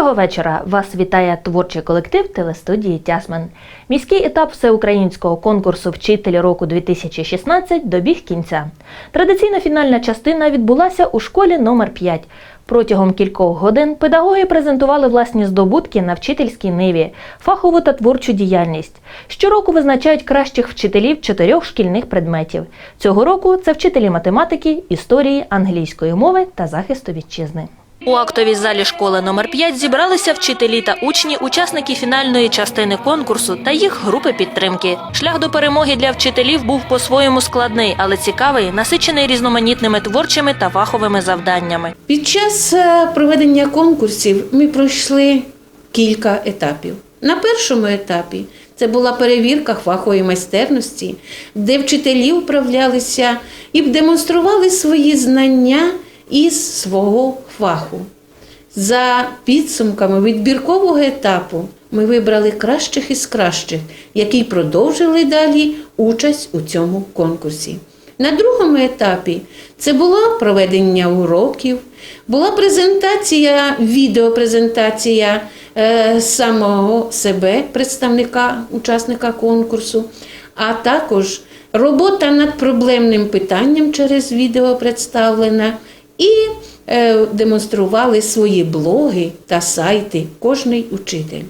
Доброго вечора! Вас вітає творчий колектив телестудії Тясмен. Міський етап всеукраїнського конкурсу Вчитель року 2016 добіг кінця. Традиційна фінальна частина відбулася у школі номер 5 Протягом кількох годин педагоги презентували власні здобутки на вчительській ниві, фахову та творчу діяльність. Щороку визначають кращих вчителів чотирьох шкільних предметів. Цього року це вчителі математики, історії, англійської мови та захисту вітчизни. У актовій залі школи номер 5 зібралися вчителі та учні, учасники фінальної частини конкурсу та їх групи підтримки. Шлях до перемоги для вчителів був по-своєму складний, але цікавий, насичений різноманітними творчими та фаховими завданнями. Під час е, проведення конкурсів ми пройшли кілька етапів. На першому етапі це була перевірка фахової майстерності, де вчителі вправлялися і демонстрували свої знання із свого фаху. За підсумками відбіркового етапу ми вибрали кращих із кращих, які продовжили далі участь у цьому конкурсі. На другому етапі це було проведення уроків, була презентація, відеопрезентація е, самого себе, представника, учасника конкурсу, а також робота над проблемним питанням через відео представлена і е, демонстрували свої блоги та сайти кожний учитель.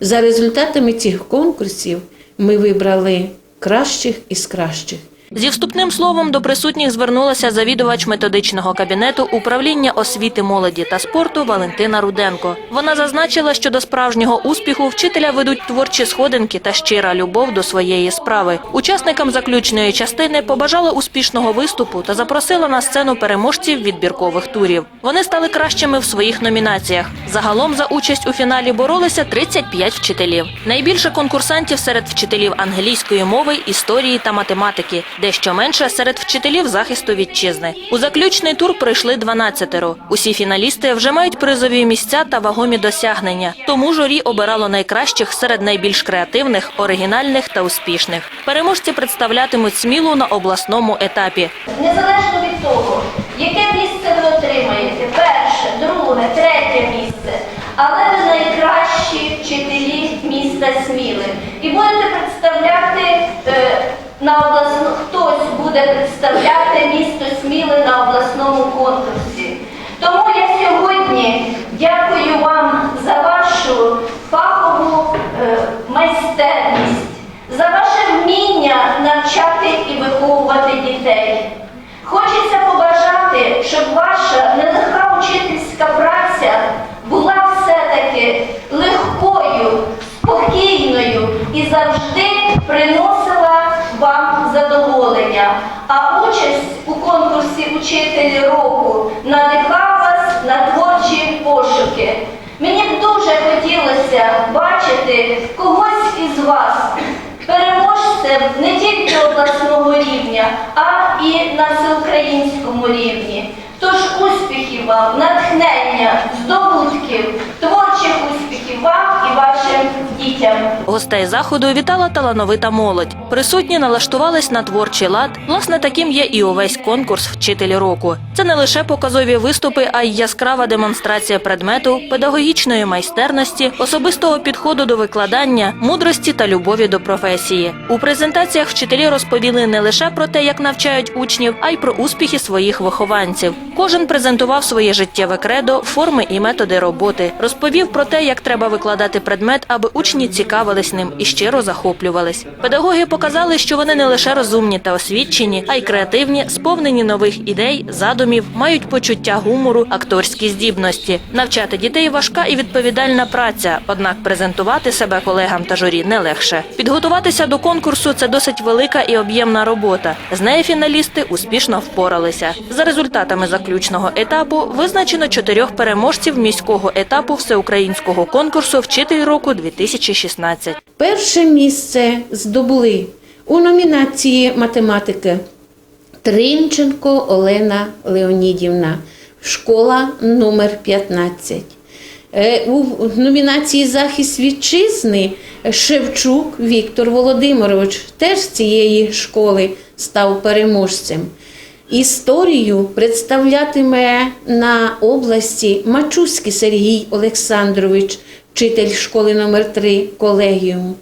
За результатами цих конкурсів ми вибрали кращих із кращих. Зі вступним словом до присутніх звернулася завідувач методичного кабінету управління освіти, молоді та спорту Валентина Руденко. Вона зазначила, що до справжнього успіху вчителя ведуть творчі сходинки та щира любов до своєї справи. Учасникам заключної частини побажала успішного виступу та запросила на сцену переможців відбіркових турів. Вони стали кращими в своїх номінаціях. Загалом за участь у фіналі боролися 35 вчителів. Найбільше конкурсантів серед вчителів англійської мови, історії та математики дещо менше серед вчителів захисту вітчизни. У заключний тур прийшли 12-ро. Усі фіналісти вже мають призові місця та вагомі досягнення. Тому журі обирало найкращих серед найбільш креативних, оригінальних та успішних. Переможці представлятимуть смілу на обласному етапі. Незалежно від того, яке місце ви отримаєте, перше, друге, третє місце, але ви найкращі вчителі міста Сміли. І будете представляти е, на обласно, хтось буде представляти місто Сміли на обласному конкурсі. Тому я сьогодні дякую вам за вашу фахову е, майстерність, за ваше вміння навчати і виховувати дітей. Хочеться побажати, щоб ваша нелегка учительська праця була все-таки легкою, спокійною і завжди приносила вам задоволення. А участь у конкурсі Учителі року надихав вас на творчі пошуки. Мені б дуже хотілося бачити когось із вас переможцем не тільки обласного рівня, а і на всеукраїнському рівні. Тож успіхів вам, натхнення, здобутків, творчих успіхів вам і вашим дітям. Гостей заходу вітала талановита молодь. Присутні налаштувались на творчий лад. Власне, таким є і увесь конкурс Вчителі року. Це не лише показові виступи, а й яскрава демонстрація предмету, педагогічної майстерності, особистого підходу до викладання, мудрості та любові до професії. У презентаціях вчителі розповіли не лише про те, як навчають учнів, а й про успіхи своїх вихованців. Кожен презентував своє життєве кредо, форми і методи роботи. Розповів про те, як треба викладати предмет, аби учні цікавились ним і щиро захоплювались. Педагоги показали, що вони не лише розумні та освічені, а й креативні, сповнені нових ідей, задумів, мають почуття гумору, акторські здібності. Навчати дітей важка і відповідальна праця, однак презентувати себе колегам та журі не легше. Підготуватися до конкурсу це досить велика і об'ємна робота. З нею фіналісти успішно впоралися. За результатами заключного етапу визначено чотирьох переможців міського етапу всеукраїнського конкурсу Вчитель року 2016. Перше місце здобули у номінації математики Тринченко Олена Леонідівна, школа номер 15. Е, У номінації Захист вітчизни Шевчук Віктор Володимирович теж з цієї школи став переможцем. Історію представлятиме на області Мачуський Сергій Олександрович, вчитель школи номер 3 колегіуму,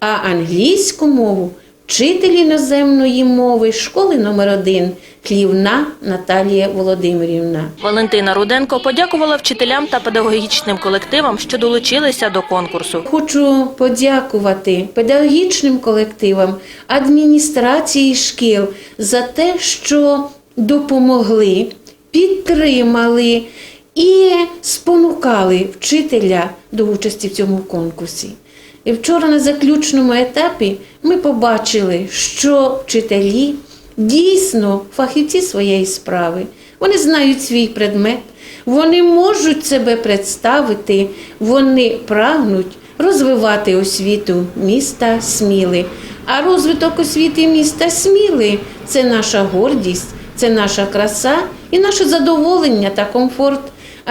а англійську мову вчитель іноземної мови школи номер 1 Клівна Наталія Володимирівна. Валентина Руденко подякувала вчителям та педагогічним колективам, що долучилися до конкурсу. Хочу подякувати педагогічним колективам, адміністрації шкіл за те, що допомогли, підтримали і спонукали вчителя до участі в цьому конкурсі. І вчора на заключному етапі ми побачили, що вчителі дійсно фахівці своєї справи. Вони знають свій предмет, вони можуть себе представити, вони прагнуть розвивати освіту міста Сміли. А розвиток освіти міста Сміли це наша гордість, це наша краса і наше задоволення та комфорт.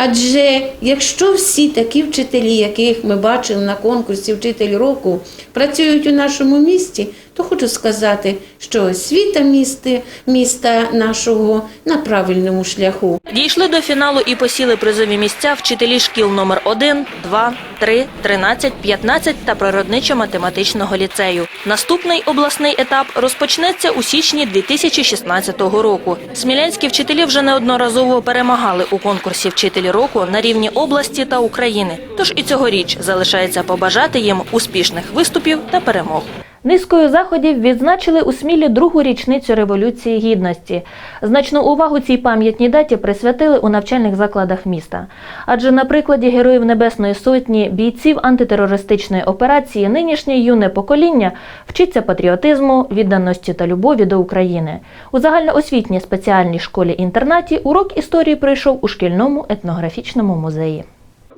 Адже якщо всі такі вчителі, яких ми бачили на конкурсі Вчитель року, працюють у нашому місті, то хочу сказати, що освіта міста, міста нашого на правильному шляху. Дійшли до фіналу і посіли призові місця вчителі шкіл номер 1, 2, 3, 13, 15 та природничо-математичного ліцею. Наступний обласний етап розпочнеться у січні 2016 року. Смілянські вчителі вже неодноразово перемагали у конкурсі вчителі року на рівні області та України. Тож і цьогоріч залишається побажати їм успішних виступів та перемог. Низкою заходів відзначили у Смілі другу річницю Революції Гідності. Значну увагу цій пам'ятній даті присвятили у навчальних закладах міста. Адже на прикладі Героїв Небесної Сотні, бійців антитерористичної операції, нинішнє юне покоління вчиться патріотизму, відданості та любові до України. У загальноосвітній спеціальній школі-інтернаті урок історії пройшов у шкільному етнографічному музеї.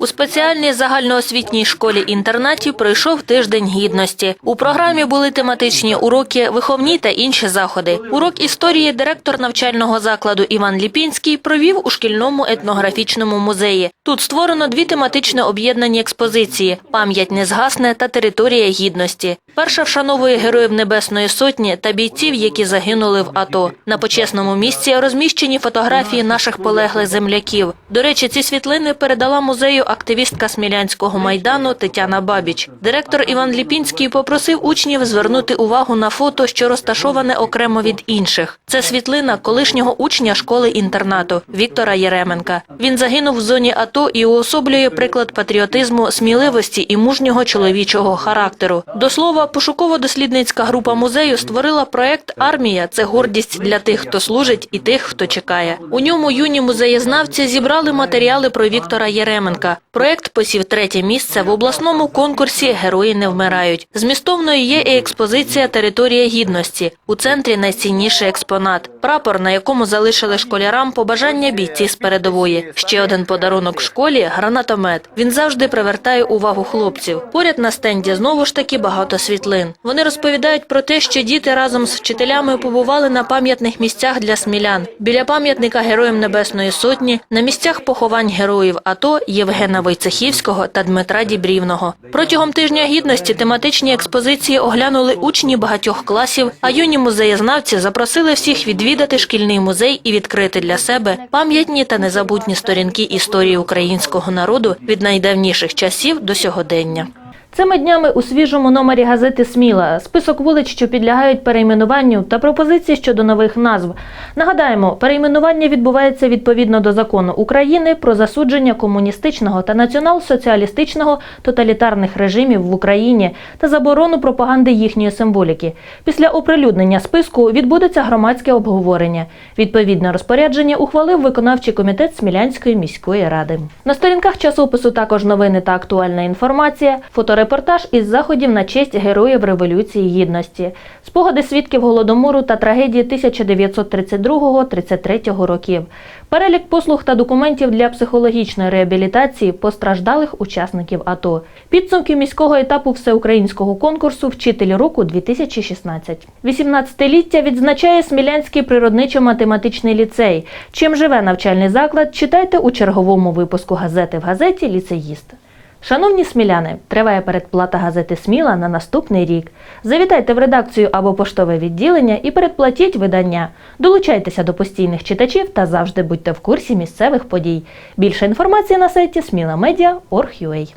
У спеціальній загальноосвітній школі-інтернаті пройшов тиждень гідності. У програмі були тематичні уроки, виховні та інші заходи. Урок історії директор навчального закладу Іван Ліпінський провів у шкільному етнографічному музеї. Тут створено дві тематично об'єднані експозиції: пам'ять не згасне та територія гідності. Перша вшановує героїв Небесної Сотні та бійців, які загинули в АТО. На почесному місці розміщені фотографії наших полеглих земляків. До речі, ці світлини передала музею активістка Смілянського майдану Тетяна Бабіч. Директор Іван Ліпінський попросив учнів звернути увагу на фото, що розташоване окремо від інших. Це світлина колишнього учня школи-інтернату Віктора Єременка. Він загинув в зоні АТО і уособлює приклад патріотизму, сміливості і мужнього чоловічого характеру. До слова, пошуково-дослідницька група музею створила проект Армія це гордість для тих, хто служить, і тих, хто чекає. У ньому юні музеєзнавці зібрали матеріали про Віктора Єременка. Проект посів третє місце в обласному конкурсі Герої не вмирають. Змістовною є і експозиція Територія гідності. У центрі найцінніший експонат прапор, на якому залишили школярам побажання бійці з передової. Ще один подарунок школі гранатомет. Він завжди привертає увагу хлопців. Поряд на стенді знову ж таки багато світлин. Вони розповідають про те, що діти разом з вчителями побували на пам'ятних місцях для смілян. Біля пам'ятника Героям Небесної Сотні, на місцях поховань героїв АТО Євгена Войцехівського та Дмитра Дібрівного. Протягом тижня гідності тематичні експозиції оглянули учні багатьох класів, а юні музеєзнавці запросили всіх відвідати шкільний музей і відкрити для себе пам'ятні та незабутні сторінки історії українського народу від найдавніших часів до сьогодення. Цими днями у свіжому номері газети Сміла список вулиць, що підлягають перейменуванню та пропозиції щодо нових назв. Нагадаємо, перейменування відбувається відповідно до закону України про засудження комуністичного та націонал-соціалістичного тоталітарних режимів в Україні та заборону пропаганди їхньої символіки. Після оприлюднення списку відбудеться громадське обговорення. Відповідне розпорядження ухвалив виконавчий комітет Смілянської міської ради. На сторінках часопису також новини та актуальна інформація, фоторепортаж із заходів на честь героїв Революції Гідності, спогади свідків голодомору та трагедії 1932-33 років, перелік послуг та документів для психологічної реабілітації постраждалих учасників АТО, підсумки міського етапу всеукраїнського конкурсу Вчитель року 2016. 18-ліття відзначає Смілянський природничо-математичний ліцей. Чим живе навчальний заклад, читайте у черговому випуску газети в газеті Ліцеїст. Шановні сміляни, триває передплата газети Сміла на наступний рік. Завітайте в редакцію або поштове відділення і передплатіть видання. Долучайтеся до постійних читачів та завжди будьте в курсі місцевих подій. Більше інформації на сайті smilamedia.org.ua